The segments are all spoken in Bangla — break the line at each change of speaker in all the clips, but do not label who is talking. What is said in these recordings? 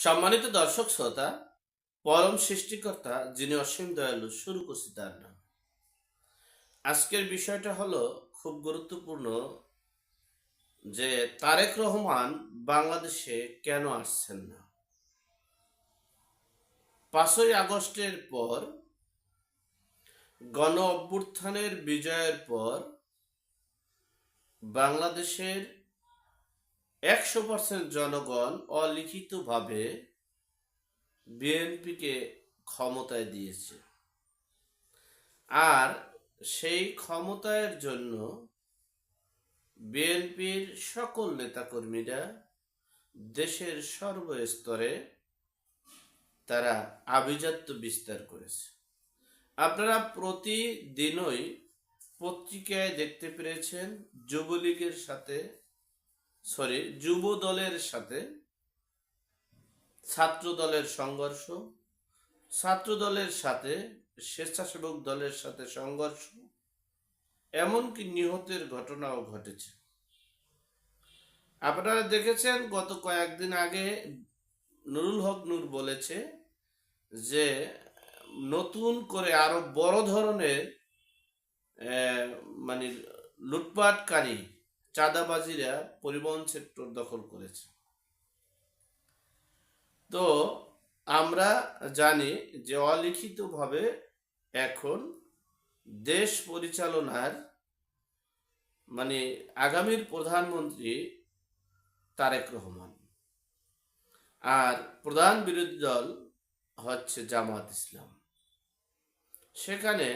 সম্মানিত দর্শক শ্রোতা, পরম সৃষ্টিকর্তা যিনি অসীম দয়ালু শুরু করছি তার নাম। আজকের বিষয়টা হলো খুব গুরুত্বপূর্ণ যে তারেক রহমান বাংলাদেশে কেন আসছেন না? পাঁচই আগস্টের পর, গণ অভ্যুত্থানের বিজয়ের পর বাংলাদেশের একশো পার্সেন্ট জনগণ অলিখিতভাবে বিএনপিকে ক্ষমতায় দিয়েছে। আর সেই ক্ষমতায়ের জন্য বিএনপির সকল নেতাকর্মীরা দেশের সর্বস্তরে তারা আভিজাত্য বিস্তার করেছে। আপনারা প্রতিদিনই পত্রিকায় দেখতে পেরেছেন যুবলীগের সাথে সরি, যুব দলের সাথে ছাত্র দলের সংঘর্ষ, ছাত্র দলের সাথে স্বেচ্ছাসেবক দলের সাথে সংঘর্ষ, এমনকি নিহতের ঘটনাও ঘটেছে। আপনারা দেখেছেন, গত কয়েকদিন আগে নুরুল হক নূর বলেছে যে, নতুন করে আরও বড় ধরনের মানে লুটপাটকারী চাঁদাবাজিরা পরিবহন সেক্টর দখল করেছে। তো আমরা জানি যে অলিখিতভাবে এখন দেশ পরিচালনার মানে আগামীর প্রধানমন্ত্রী তারেক রহমান আর প্রধান বিরোধী দল হচ্ছে জামাত ইসলাম। সেখানে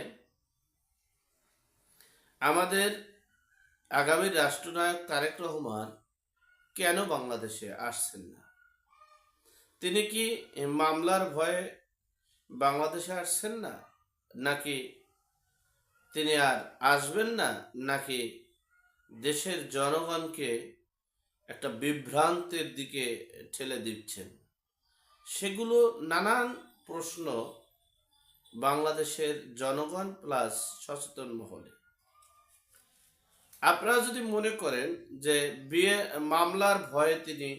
আমাদের আগামী রাষ্ট্রনায়ক তারেক রহমান কেন বাংলাদেশে আসছেন না? তিনি কি মামলার ভয়ে বাংলাদেশে আসছেন না? নাকি তিনি আর আসবেন না? নাকি দেশের জনগণকে একটা বিভ্রান্তের দিকে ঠেলে দিচ্ছেন? সেগুলো নানান প্রশ্ন বাংলাদেশের জনগণ প্লাস সচেতন মহলে। আপনারা যদি মনে করেন যে বিয়ে, মামলার ভয়ে তিনি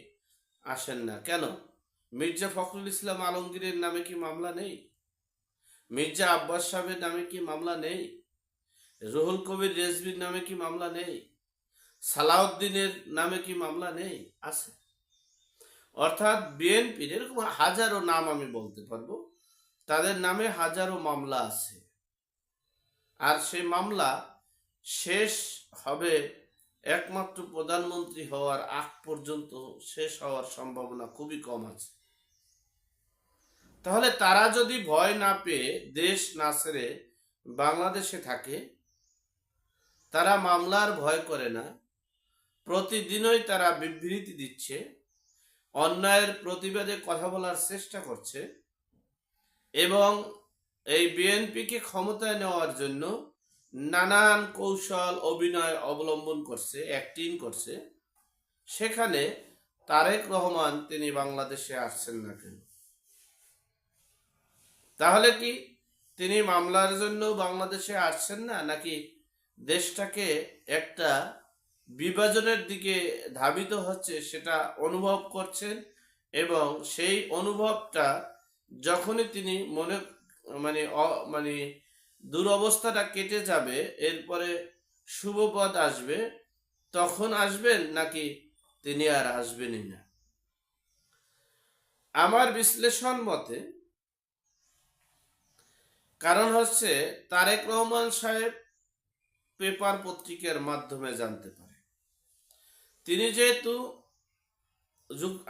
আসেন না, কেন? মির্জা ফখরুল ইসলাম আলমগীরের নামে কি মামলা নেই? মির্জা আব্বাস সাহেবের নামে কি মামলা নেই? রুহুল কবির রেজবির নামে কি মামলা নেই? সালাউদ্দিনের নামে কি মামলা নেই? আছে। অর্থাৎ বিএনপির এরকম হাজারো নাম আমি বলতে পারব, তাদের নামে হাজারো মামলা আছে। আর সেই মামলা শেষ হবে একমাত্র প্রধানমন্ত্রী হওয়ার আগ পর্যন্ত শেষ হওয়ার সম্ভাবনা খুবই কম আছে। তাহলে তারা যদি ভয় না পেয়ে দেশ না ছেড়ে বাংলাদেশে থাকে, তারা মামলার ভয় করে না। প্রতিদিনই তারা বিবৃতি দিচ্ছে, অন্যায়ের প্রতিবাদে কথা বলার চেষ্টা করছে এবং এই বিএনপিকে ক্ষমতায় নেওয়ার জন্য নানান কৌশল অভিনয় অবলম্বন করছে অ্যাক্টিং করছে। সেখানে তারেক রহমান তিনি বাংলাদেশে আসছেন না কেন? তাহলে কি তিনি মামলার জন্য বাংলাদেশে আসছেন না, নাকি দেশটাকে একটা বিভাজনের দিকে ধাবিত হচ্ছে সেটা অনুভব করছেন? এবং সেই অনুভবটা যখনই তিনি মনে মানে মানে দুরবস্থাটা কেটে যাবে, এরপরে শুভ শুভপদ আসবে। তখন আসবেন নাকি তিনি আর আসবেনই না? আমার বিশ্লেষণ মতে, কারণ হচ্ছে তারেক রহমান সাহেব পেপার পত্রিকার মাধ্যমে জানতে পারে। তিনি যেহেতু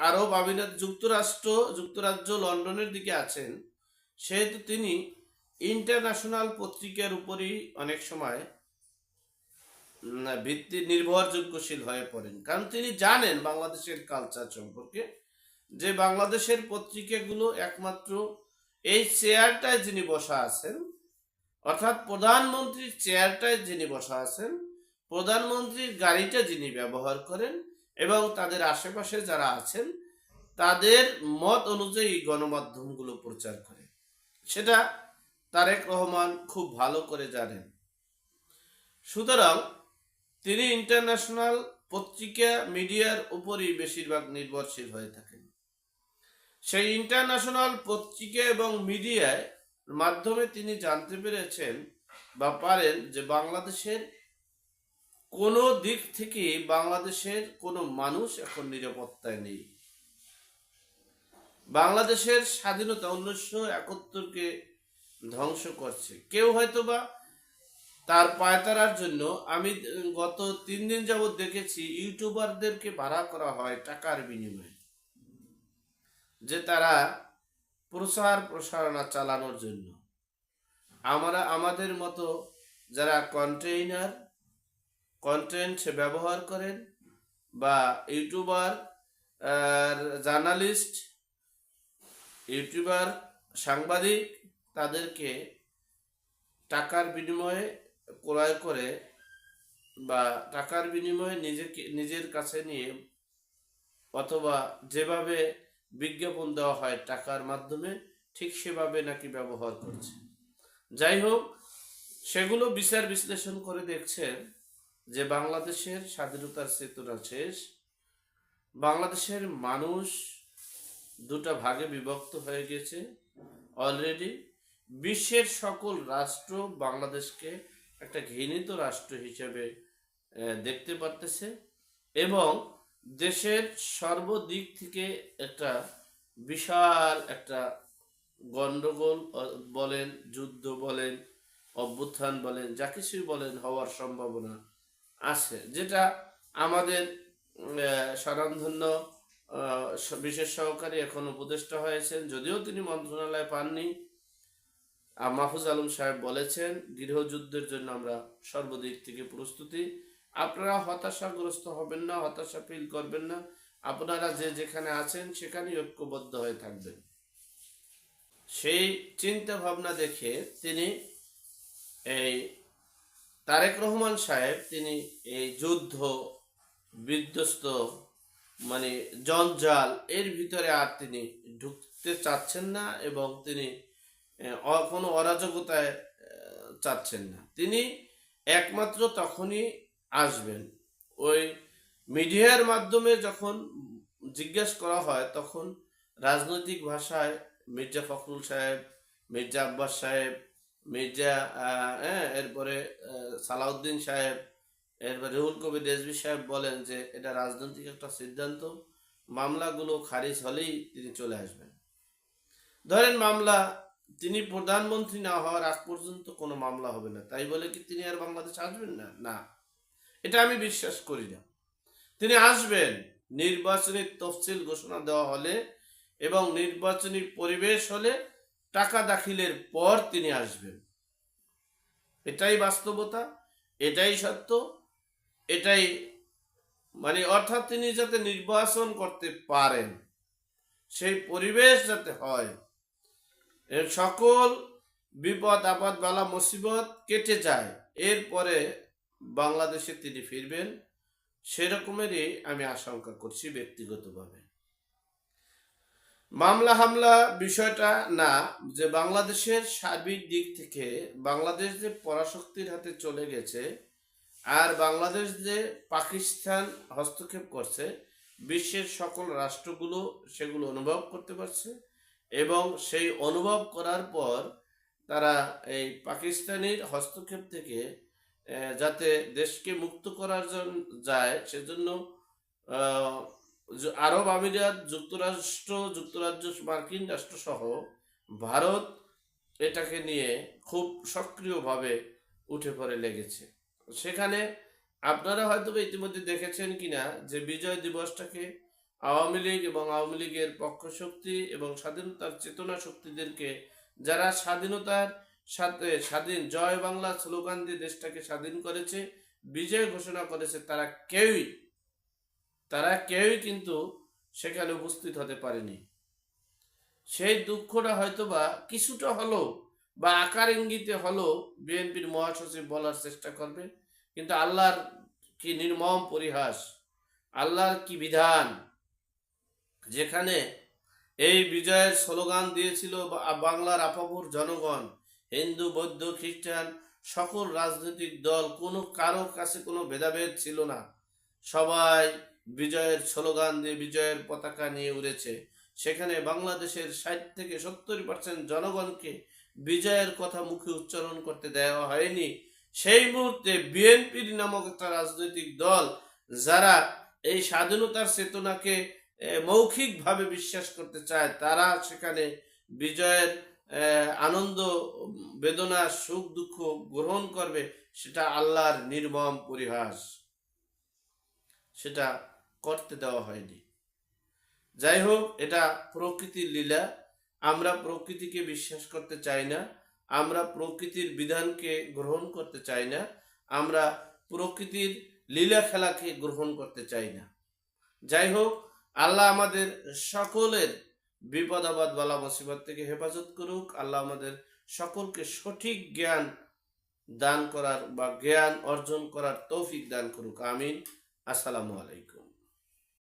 আরব আমিরাত যুক্তরাষ্ট্র, যুক্তরাজ্য, লন্ডনের দিকে আছেন, সেহেতু তিনি ইন্টারন্যাশনাল পত্রিকার উপরই অনেক সময় ভিত্তি নির্ভরযোগ্যশীল হয়ে পড়েন। কারণ তিনি জানেন বাংলাদেশের কালচার সম্পর্কে যে বাংলাদেশের পত্রিকাগুলো একমাত্র এই চেয়ারটায় যিনি বসা আছেন, অর্থাৎ প্রধানমন্ত্রীর চেয়ারটায় যিনি বসা আছেন, প্রধানমন্ত্রীর গাড়িটা যিনি ব্যবহার করেন এবং তাদের আশেপাশে যারা আছেন, তাদের মত অনুযায়ী গণমাধ্যমগুলো প্রচার করে। সেটা তারেক রহমান খুব ভালো করে জানেন। সুতরাং তিনি ইন্টারন্যাশনাল পত্রিকা মিডিয়ার উপরই বেশিরভাগ নির্ভরশীল হয়ে থাকেন। সেই ইন্টারন্যাশনাল পত্রিকা এবং মিডিয়ায় মাধ্যমে তিনি জানতে পেরেছেন বা পারেন যে বাংলাদেশের কোনো দিক থেকে বাংলাদেশের কোনো মানুষ এখন নিরাপত্তায় নেই। বাংলাদেশের স্বাধীনতা উনিশশো একাত্তরকে ধ্বংস করছে। কেউ হয়তো বা তার পায়তারার জন্য আমি গত তিন দিন যাবৎ দেখেছি ইউটিউবারদেরকে ভাড়া করা হয় টাকার বিনিময়ে। যে তারা প্রচার প্রসারণা চালানোর জন্য। আমরা, আমাদের মতো যারা কন্টেইনার, কন্টেন্ট ব্যবহার করেন বা ইউটিউবার জার্নালিস্ট, ইউটিউবার, সাংবাদিক তাদেরকে টাকার বিনিময়ে ক্রয় করে বা টাকার বিনিময়ে নিজেকে, নিজের কাছে নিয়ে অথবা যেভাবে বিজ্ঞাপন দেওয়া হয় টাকার মাধ্যমে, ঠিক সেভাবে নাকি ব্যবহার করছে। যাই হোক, সেগুলো বিচার বিশ্লেষণ করে দেখছেন যে বাংলাদেশের স্বাধীনতার চেতনা শেষ। বাংলাদেশের মানুষ দুটা ভাগে বিভক্ত হয়ে গেছে। অলরেডি বিশ্বের সকল রাষ্ট্র বাংলাদেশকে একটা ঘৃণিত রাষ্ট্র হিসেবে দেখতে পারতেছে এবং দেশের সর্বদিক থেকে একটা বিশাল একটা গন্ডগোল আহ, বলেন যুদ্ধ বলেন অভ্যুত্থান বলেন যা কিছুই বলেন হওয়ার সম্ভাবনা আছে। যেটা আমাদের উম, আহ, স্বনামধন্য আহ, স- বিশেষ সহকারী এখন উপদেষ্টা হয়েছেন যদিও তিনি মন্ত্রণালয় পাননি। আর মাহফুজ আলম সাহেব বলেছেন গৃহযুদ্ধের জন্য আমরা সর্বদিক থেকে প্রস্তুতি। আপনারা হতাশাগ্রস্ত হবেন না, হতাশা ফিল করবেন না। আপনারা যে যেখানে আছেন, সেখানেই ঐক্যবদ্ধ হয়ে থাকবেন। সেই চিন্তা ভাবনা দেখে তিনি এই তারেক রহমান সাহেব, তিনি এই যুদ্ধ বিধ্বস্ত মানে জঞ্জাল, এর ভিতরে আর তিনি ঢুকতে চাচ্ছেন না এবং তিনি কোনো অরাজকতায় চাচ্ছেন না। তিনি একমাত্র তখনই আসবেন। ওই মিডিয়ার মাধ্যমে যখন জিজ্ঞেস করা হয়, তখন রাজনৈতিক ভাষায় মির্জা ফখরুল সাহেব, মির্জা আব্বাস সাহেব, মির্জা হ্যাঁ এরপরে সালাউদ্দিন সাহেব, এরপরে রুহুল কবির রেজভি সাহেব বলেন যে, এটা রাজনৈতিক একটা সিদ্ধান্ত। মামলাগুলো খারিজ হলেই তিনি চলে আসবেন। ধরেন মামলা তিনি প্রধানমন্ত্রী না হওয়ার আগ পর্যন্ত কোনো মামলা হবে না। তাই বলে কি তিনি আর বাংলাদেশ আসবেন না? না। এটা আমি বিশ্বাস করি না। তিনি আসবেন নির্বাচনী তফসিল ঘোষণা দেওয়া হলে এবং নির্বাচনী পরিবেশ হলে টাকা দাখিলের পর তিনি আসবেন। এটাই বাস্তবতা, এটাই সত্য, এটাই মানে অর্থাৎ তিনি যাতে নির্বাচন করতে পারেন, সেই পরিবেশ যাতে হয় এর সকল বিপদ, আপদ, বালা, মুসিবত কেটে যায়। এরপরে বাংলাদেশে তিনি ফিরবেন। সেরকমেরই আমি আশঙ্কা করছি ব্যক্তিগতভাবে। মামলা, হামলা বিষয়টা না, যে বাংলাদেশের সার্বিক দিক থেকে বাংলাদেশ যে পরাশক্তির হাতে চলে গেছে, আর বাংলাদেশ যে পাকিস্তান হস্তক্ষেপ করছে, বিশ্বের সকল রাষ্ট্রগুলো সেগুলো অনুভব করতে পারছে। এবং সেই অনুভব করার পর তারা এই পাকিস্তানের হস্তক্ষেপ থেকে যাতে দেশকে মুক্ত করার জন্য যায়, সেজন্য আরব আমিরাত, যুক্তরাষ্ট্র, যুক্তরাজ্য, মার্কিন রাষ্ট্রসহ ভারত এটাকে নিয়ে খুব সক্রিয়ভাবে উঠে পড়ে লেগেছে। সেখানে আপনারা হয়তো ইতিমধ্যে দেখেছেন কিনা যে বিজয় দিবসটাকে আওয়ামী লীগ এবং আওয়ামী লীগের পক্ষ শক্তি এবং স্বাধীনতার চেতনা শক্তিদেরকে যারা স্বাধীনতার সাথে স্বাধীন জয় বাংলা স্লোগান দিয়ে দেশটাকে স্বাধীন করেছে, বিজয় ঘোষণা করেছে, তারা কেউই তারা কেউই কিন্তু সেখানে উপস্থিত হতে পারেনি। সেই দুঃখটা হয়তোবা কিছুটা হলেও বা আকার ইঙ্গিতে হলেও বিএনপির মহাসচিব বলার চেষ্টা করবে, কিন্তু আল্লাহর কি নির্মম পরিহাস, আল্লাহর কি বিধান যেখানে এই বিজয়ের স্লোগান দিয়েছিল বাংলার আপাপুর জনগণ, হিন্দু, বৌদ্ধ, খ্রিস্টান, সকল রাজনৈতিক দল, কোনো কারও কাছে কোনো ভেদাভেদ ছিল না। সবাই বিজয়ের স্লোগান দিয়ে বিজয়ের পতাকা নিয়ে উড়েছে। সেখানে বাংলাদেশের ষাট থেকে সত্তর পার্সেন্ট জনগণকে বিজয়ের কথা মুখে উচ্চারণ করতে দেওয়া হয়নি। সেই মুহূর্তে বিএনপির নামক একটা রাজনৈতিক দল, যারা এই স্বাধীনতার চেতনাকে মৌখিকভাবে বিশ্বাস করতে চায়, তারা সেখানে বিজয়ের আনন্দ, বেদনা, সুখ, দুঃখ গ্রহণ করবে, সেটা আল্লাহর নির্মম পরিহাস। সেটা করতে দেওয়া হয়নি। যাই হোক, এটা প্রকৃতির লীলা। আমরা প্রকৃতিকে বিশ্বাস করতে চাই না। আমরা প্রকৃতির বিধানকে গ্রহণ করতে চাই না। আমরা প্রকৃতির লীলা খেলাকে গ্রহণ করতে চাই না। যাই হোক আল্লাহ আমাদের সকলের বিপদ, আপদ, বালা, মুসিবত থেকে হেফাজত করুক। আল্লাহ আমাদের সকলকে সঠিক জ্ঞান দান করার বা জ্ঞান অর্জন করার তৌফিক দান করুক। আমিন। আসসালামু আলাইকুম।